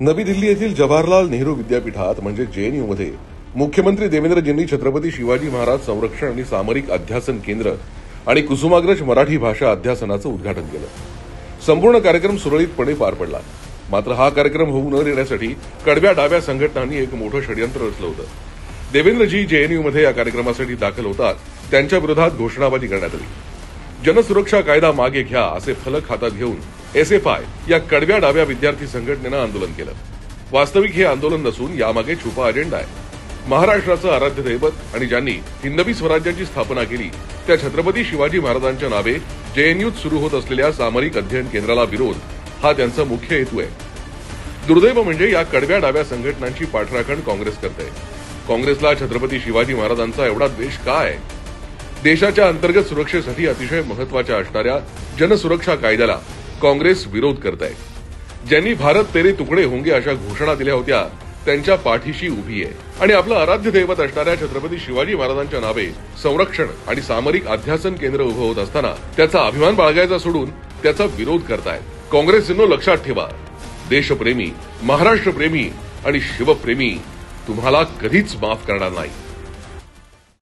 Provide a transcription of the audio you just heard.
नवी दिल्ली येथील जवाहरलाल नेहरू विद्यापीठात म्हणजे जेएनयूमध्ये मुख्यमंत्री देवेंद्रजींनी छत्रपती शिवाजी महाराज संरक्षण आणि सामरिक अध्यासन केंद्र आणि कुसुमाग्रज मराठी भाषा अध्यासनाचं उद्घाटन केलं. संपूर्ण कार्यक्रम सुरळीतपणे पार पडला. मात्र हा कार्यक्रम होऊ न देण्यासाठी कडव्या डाव्या संघटनांनी एक मोठं षडयंत्र रचलं होतं. देवेंद्रजी जेएनयूमध्ये या कार्यक्रमासाठी दाखल होतात त्यांच्या विरोधात घोषणाबाजी करण्यात आली. जनसुरक्षा कायदा मागे घ्या असे फलक हातात घेऊन एस एफ आय या कडव्या डाव्या विद्यार्थी संघटनेनं आंदोलन केलं. वास्तविक हे आंदोलन नसून यामागे छुपा अजेंडा आहे. महाराष्ट्राचं आराध्य दैवत आणि ज्यांनी हिंदवी स्वराज्याची स्थापना केली त्या छत्रपती शिवाजी महाराजांच्या नावे जेएनयूत सुरू होत असलेल्या सामरिक अध्ययन केंद्राला विरोध हा त्यांचा मुख्य हेतू आहे. दुर्दैव म्हणजे या कडव्या डाव्या संघटनांची पाठराखण काँग्रेस करते काँग्रेसला छत्रपती शिवाजी महाराजांचा एवढा द्वेष का आहे? देशाच्या अंतर्गत सुरक्षेसाठी अतिशय महत्त्वाच्या असणाऱ्या जनसुरक्षा कायद्याला काँग्रेस विरोध करत आहे ज्यांनी भारत तेरे तुकडे होंगे अशा घोषणा दिल्या होत्या त्यांच्या पाठीशी उभी आहे. आणि आपलं आराध्य दैवत असणाऱ्या छत्रपती शिवाजी महाराजांच्या नावे संरक्षण आणि सामरिक अध्यासन केंद्र उभं होत असताना त्याचा अभिमान बाळगायचा सोडून त्याचा विरोध करतायत. काँग्रेसीनो लक्षात ठेवा. देशप्रेमी महाराष्ट्रप्रेमी आणि शिवप्रेमी तुम्हाला कधीच माफ करणार नाही.